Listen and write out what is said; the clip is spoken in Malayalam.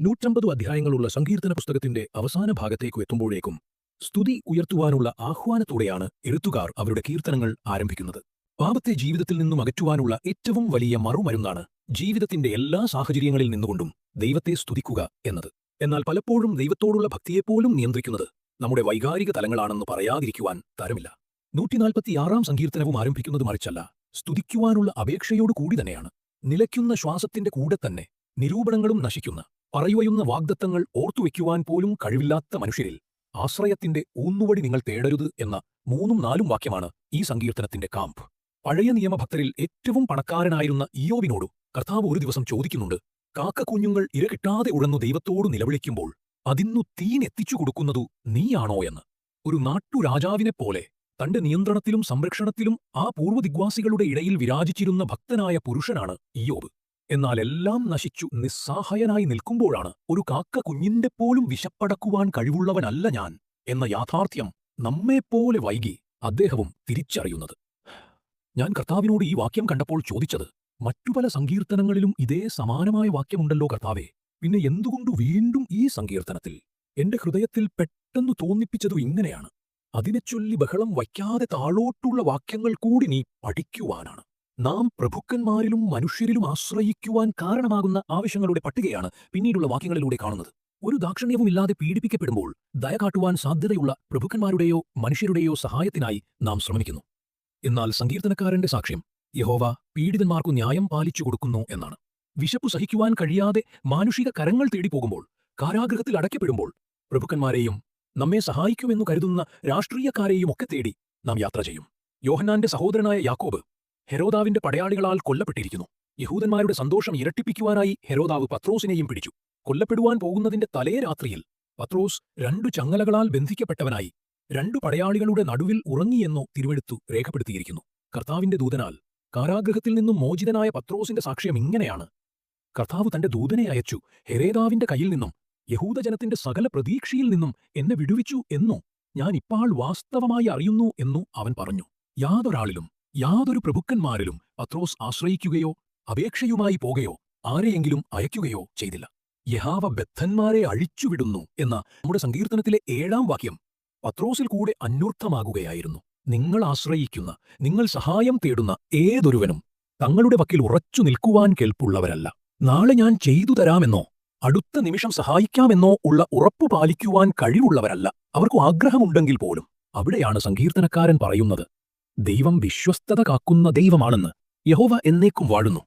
നൂറ്റമ്പത് അധ്യായങ്ങളുള്ള സങ്കീർത്തന പുസ്തകത്തിന്റെ അവസാന ഭാഗത്തേക്ക് എത്തുമ്പോഴേക്കും സ്തുതി ഉയർത്തുവാനുള്ള ആഹ്വാനത്തോടെയാണ് എഴുത്തുകാർ അവരുടെ കീർത്തനങ്ങൾ ആരംഭിക്കുന്നത്. പാപത്തെ ജീവിതത്തിൽ നിന്നും അകറ്റുവാനുള്ള ഏറ്റവും വലിയ മറുമരുന്നാണ് ജീവിതത്തിന്റെ എല്ലാ സാഹചര്യങ്ങളിൽ നിന്നുകൊണ്ടും ദൈവത്തെ സ്തുതിക്കുക എന്നത്. എന്നാൽ പലപ്പോഴും ദൈവത്തോടുള്ള ഭക്തിയെപ്പോലും നിയന്ത്രിക്കുന്നത് നമ്മുടെ വൈകാരിക തലങ്ങളാണെന്ന് പറയാതിരിക്കുവാൻ തരമില്ല. നൂറ്റിനാൽപ്പത്തിയാറാം സങ്കീർത്തനവും ആരംഭിക്കുന്നത് മറിച്ചല്ല സ്തുതിക്കുവാനുള്ള അപേക്ഷയോടു കൂടി തന്നെയാണ്. നിലയ്ക്കുന്ന ശ്വാസത്തിന്റെ കൂടെ തന്നെ നിരൂപണങ്ങളും നശിക്കുന്ന പറയുവയുന്ന വാഗ്ദത്തങ്ങൾ ഓർത്തുവെക്കുവാൻ പോലും കഴിവില്ലാത്ത മനുഷ്യരിൽ ആശ്രയത്തിന്റെ ഊന്നുവടി നിങ്ങൾ തേടരുത് എന്ന മൂന്നും നാലും വാക്യമാണ് ഈ സങ്കീർത്തനത്തിന്റെ കാമ്പ്. പഴയ നിയമഭക്തരിൽ ഏറ്റവും പണക്കാരനായിരുന്ന ഇയോബിനോട് കർത്താവ് ഒരു ദിവസം ചോദിക്കുന്നുണ്ട് കാക്ക കുഞ്ഞുങ്ങൾ ഇര കിട്ടാതെ ഉഴന്നു ദൈവത്തോട് നിലവിളിക്കുമ്പോൾ അതിന്നു തീനെത്തിച്ചു കൊടുക്കുന്നതു നീയാണോ? എന്ന്. ഒരു നാട്ടുരാജാവിനെപ്പോലെ തന്റെ നിയന്ത്രണത്തിലും സംരക്ഷണത്തിലും ആ പൂർവദിഗ്വാസികളുടെ ഇടയിൽ വിരാജിച്ചിരുന്ന ഭക്തനായ പുരുഷനാണ് ഇയോബ് എന്നാൽ എല്ലാം നശിച്ചു നിസ്സഹായനായി നിൽക്കുമ്പോഴാണ് ഒരു കാക്ക കുഞ്ഞിന്റെ പോലും വിശപ്പടക്കുവാൻ കഴിവുള്ളവനല്ല ഞാൻ എന്ന യാഥാർത്ഥ്യം നമ്മെപ്പോലെ വൈകി അദ്ദേഹവും തിരിച്ചറിയുന്നത്. ഞാൻ കർത്താവിനോട് ഈ വാക്യം കണ്ടപ്പോൾ ചോദിച്ചത് മറ്റു പല സങ്കീർത്തനങ്ങളിലും ഇതേ സമാനമായ വാക്യമുണ്ടല്ലോ കർത്താവേ പിന്നെ എന്തുകൊണ്ട് വീണ്ടും ഈ സങ്കീർത്തനത്തിൽ? എന്റെ ഹൃദയത്തിൽ പെട്ടെന്ന് തോന്നിപ്പിച്ചതു ഇങ്ങനെയാണ്. അതിനെ ചൊല്ലി ബഹളം വയ്ക്കാതെ താഴോട്ടുള്ള വാക്യങ്ങൾ കൂടി നീ പഠിക്കുവാനാണ്. നാം പ്രഭുക്കന്മാരിലും മനുഷ്യരിലും ആശ്രയിക്കുവാൻ കാരണമാകുന്ന ആവശ്യങ്ങളുടെ പട്ടികയാണ് പിന്നീടുള്ള വാക്യങ്ങളിലൂടെ കാണുന്നത്. ഒരു ദാക്ഷിണ്യവുമില്ലാതെ പീഡിപ്പിക്കപ്പെടുമ്പോൾ ദയ കാട്ടുവാൻ സാധ്യതയുള്ള പ്രഭുക്കന്മാരുടെയോ മനുഷ്യരുടെയോ സഹായത്തിനായി നാം ശ്രമിക്കുന്നു. എന്നാൽ സങ്കീർത്തനക്കാരന്റെ സാക്ഷ്യം യഹോവ പീഡിതന്മാർക്കു ന്യായം പാലിച്ചു കൊടുക്കുന്നു എന്നാണ്. വിശപ്പു സഹിക്കുവാൻ കഴിയാതെ മാനുഷിക കരങ്ങൾ തേടിപ്പോകുമ്പോൾ കാരാഗ്രഹത്തിൽ അടയ്ക്കപ്പെടുമ്പോൾ പ്രഭുക്കന്മാരെയും നമ്മെ സഹായിക്കുമെന്നു കരുതുന്ന രാഷ്ട്രീയക്കാരെയും ഒക്കെ തേടി നാം യാത്ര ചെയ്യും. യോഹന്നാന്റെ സഹോദരനായ യാക്കോബ് ഹെരോദാവിന്റെ പടയാളികളാൽ കൊല്ലപ്പെട്ടിരിക്കുന്നു. യഹൂദന്മാരുടെ സന്തോഷം ഇരട്ടിപ്പിക്കുവാനായി ഹെരോദാവ് പത്രോസിനെയും പിടിച്ചു. കൊല്ലപ്പെടുവാൻ പോകുന്നതിന്റെ തലേ രാത്രിയിൽ പത്രോസ് രണ്ടു ചങ്ങലകളാൽ ബന്ധിക്കപ്പെട്ടവനായി രണ്ടു പടയാളികളുടെ നടുവിൽ ഉറങ്ങിയെന്നോ തിരുവെടുത്തു രേഖപ്പെടുത്തിയിരിക്കുന്നു. കർത്താവിന്റെ ദൂതനാൽ കാരാഗ്രഹത്തിൽ നിന്നും മോചിതനായ പത്രോസിന്റെ സാക്ഷ്യം ഇങ്ങനെയാണ്. കർത്താവ് തന്റെ ദൂതനെ അയച്ചു ഹെരേദാവിന്റെ കയ്യിൽ നിന്നും യഹൂദജനത്തിന്റെ സകല പ്രതീക്ഷയിൽ നിന്നും എന്നെ വിടുവിച്ചു എന്നോ ഞാൻ ഇപ്പോൾ വാസ്തവമായി അറിയുന്നു എന്നു അവൻ പറഞ്ഞു. യാതൊരാളിലും യാതൊരു പ്രഭുക്കന്മാരിലും പത്രോസ് ആശ്രയിക്കുകയോ അപേക്ഷയുമായി പോകുകയോ ആരെയെങ്കിലും അയക്കുകയോ ചെയ്തില്ല. യഹാവ ബദ്ധന്മാരെ അഴിച്ചുവിടുന്നു എന്ന നമ്മുടെ സങ്കീർത്തനത്തിലെ ഏഴാം വാക്യം പത്രോസിൽ കൂടെ അന്വർത്ഥമാകുകയായിരുന്നു. നിങ്ങൾ ആശ്രയിക്കുന്ന നിങ്ങൾ സഹായം തേടുന്ന ഏതൊരുവനും തങ്ങളുടെ വക്കിൽ ഉറച്ചു നിൽക്കുവാൻ കേൾപ്പുള്ളവരല്ല. നാളെ ഞാൻ ചെയ്തു തരാമെന്നോ അടുത്ത നിമിഷം സഹായിക്കാമെന്നോ ഉള്ള ഉറപ്പു പാലിക്കുവാൻ കഴിവുള്ളവരല്ല. അവർക്കു ആഗ്രഹമുണ്ടെങ്കിൽ പോലും അവിടെയാണ് സങ്കീർത്തനക്കാരൻ പറയുന്നത്. ദൈവം വിശ്വസ്തത കാക്കുന്ന ദൈവമാണെന്ന് യഹോവ എന്നേക്കും വാഴുന്നു.